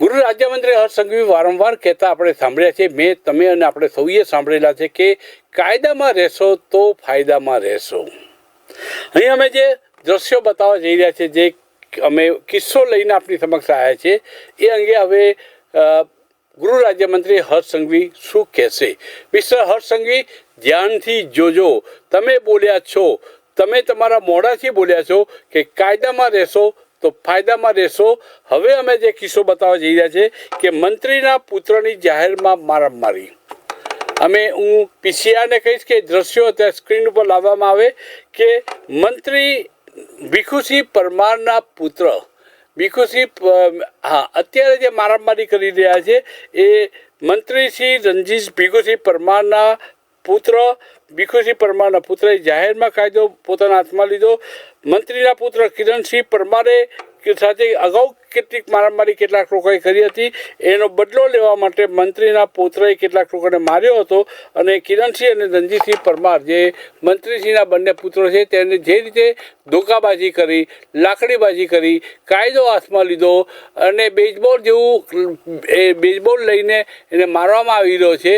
ગૃહ રાજ્યમંત્રી હર્ષ સંઘવી વારંવાર કહેતા આપણે સાંભળ્યા છે, મેં તમે અને આપણે સૌએ સાંભળેલા છે કે કાયદામાં રહેશો તો ફાયદામાં રહેશો. અહીં અમે જે દ્રશ્યો બતાવવા જઈ રહ્યા છે, જે અમે કિસ્સો લઈને આપની સમક્ષ આવ્યા છે, એ અંગે હવે ગૃહ રાજ્યમંત્રી હર્ષ સંઘવી શું કહેશે? મિસ્ટર હર્ષ સંઘવી, ધ્યાનથી જોજો. તમે બોલ્યા છો. તમે તમારા મોઢાથી બોલ્યા છો કે કાયદામાં રહેશો તો ફાયદામાં રહેશો. હવે અમે જે કિસ્સો બતાવવા જઈ રહ્યા છે કે મંત્રીના પુત્રની જાહેરમાં મારામારી. અમે હું પીસીઆરને કહીશ કે દ્રશ્યો અત્યારે સ્ક્રીન ઉપર લાવવામાં આવે કે મંત્રી ભીખુસિંહ પરમારના પુત્ર ભીખુસિંહ હા, અત્યારે જે મારામારી કરી રહ્યા છે એ મંત્રી શ્રી રણજીત ભીખુસિંહ પરમારના પુત્ર ભીખુસિંહ પરમારના પુત્રએ જાહેરમાં કાયદો પોતાના હાથમાં લીધો. મંત્રીના પુત્ર કિરણસિંહ પરમારે સાથે અગાઉ કેટલીક મારામારી કેટલાક લોકોએ કરી હતી. એનો બદલો લેવા માટે મંત્રીના પુત્રએ કેટલાક લોકોને માર્યો હતો અને કિરણસિંહ અને રણજીતસિંહ પરમાર, જે મંત્રીસિંહના બંને પુત્રો છે, તેને જે રીતે ધોકાબાજી કરી, લાકડીબાજી કરી, કાયદો હાથમાં લીધો અને બેઝબોલ જેવું, એ બેઝબોલ લઈને એને મારવામાં આવી રહ્યો છે.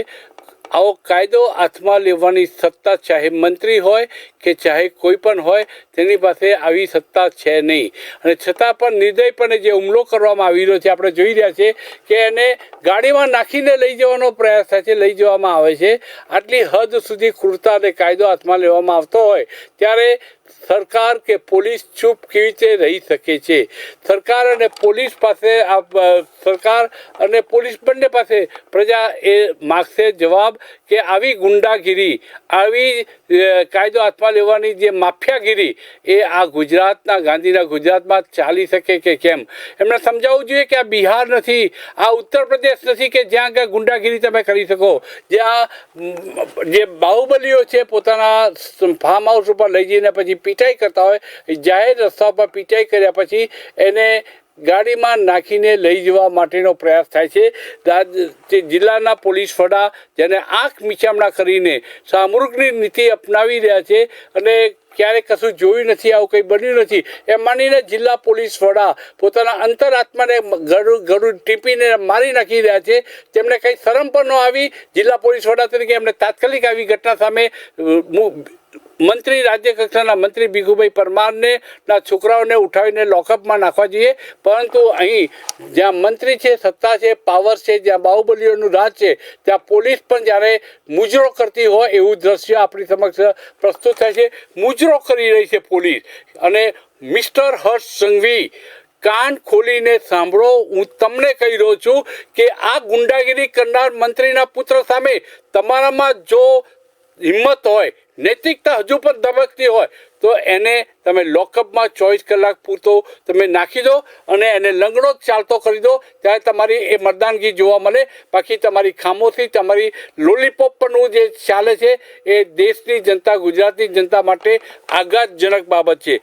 આવો કાયદો હાથમાં લેવાની સત્તા ચાહે મંત્રી હોય કે ચાહે કોઈ પણ હોય, તેની પાસે આવી સત્તા છે નહીં. અને છતાં પણ નિર્દયપણે જે હુમલો કરવામાં આવી રહ્યો છે, આપણે જોઈ રહ્યા છીએ કે એને ગાડીમાં નાખીને લઈ જવાનો પ્રયાસ થાય છે, લઈ જવામાં આવે છે. આટલી હદ સુધી ક્રૂરતા અને કાયદો હાથમાં લેવામાં આવતો હોય, ત્યારે સરકાર કે પોલીસ ચૂપ કેવી રીતે રહી શકે છે? સરકાર અને પોલીસ પાસે આ સરકાર અને પોલીસ બંને પાસે પ્રજા એ માગશે જવાબ કે આવી ગુંડાગીરી, આવી કાયદો હાથમાં લેવાની જે માફિયાગીરી એ આ ગુજરાતના, ગાંધીના ગુજરાતમાં ચાલી શકે કે કેમ? એમને સમજાવવું જોઈએ કે આ બિહાર નથી, આ ઉત્તર પ્રદેશ નથી કે જ્યાં આગળ ગુંડાગીરી તમે કરી શકો. જ્યાં જે બાહુબલીઓ છે પોતાના ફાર્મ હાઉસ ઉપર લઈ જઈને પછી પીટાઈ કરતા હોય, જાહેર રસ્તા પર પીટાઈ કર્યા પછી એને ગાડીમાં નાખીને લઈ જવા માટેનો પ્રયાસ થાય છે. જિલ્લાના પોલીસ વડા જેને આંખ મિચામણા કરીને સામૂહિકની નીતિ અપનાવી રહ્યા છે અને ક્યારેય કશું જોયું નથી, આવું કંઈ બન્યું નથી. એમ માનીને જિલ્લા પોલીસ વડા પોતાના અંતરાત્માને ગળું ગળું ટીપીને મારી નાખી રહ્યા છે. તેમને કંઈ શરમ પણ ન આવી. જિલ્લા પોલીસ વડા તરીકે એમને તાત્કાલિક આવી ઘટના સામે મંત્રી, રાજ્ય કક્ષાના મંત્રી ભીખુભાઈ પરમારને ના છોકરાઓને ઉઠાવીને લોકઅપમાં નાખવા જોઈએ. પરંતુ અહીં જ્યાં મંત્રી છે, સત્તા છે, પાવર છે, જ્યાં બાહુબલીઓનું રાજ છે, ત્યાં પોલીસ પણ જ્યારે મુજરો કરતી હોય, એવું દ્રશ્ય આપણી સમક્ષ પ્રસ્તુત થાય છે. મુજરો કરી રહી છે પોલીસ. અને મિસ્ટર હર્ષ સંઘવી, કાન ખોલીને સાંભળો, હું તમને કહી રહ્યો છું કે આ ગુંડાગીરી કરનાર મંત્રીના પુત્ર સામે તમારામાં જો હિંમત હોય, નૈતિકતા હજુ પણ ધબકતી હોય, તો એને તમે લોકઅપમાં ચોવીસ કલાક પૂરતો તમે નાખી દો અને એને લંગડો ચાલતો કરી દો, ત્યારે તમારી એ મર્દાનગી જોવા મળે. બાકી તમારી ખામોશી, તમારી લોલીપોપનું જે ચાલે છે, એ દેશની જનતા, ગુજરાતની જનતા માટે આઘાતજનક બાબત છે.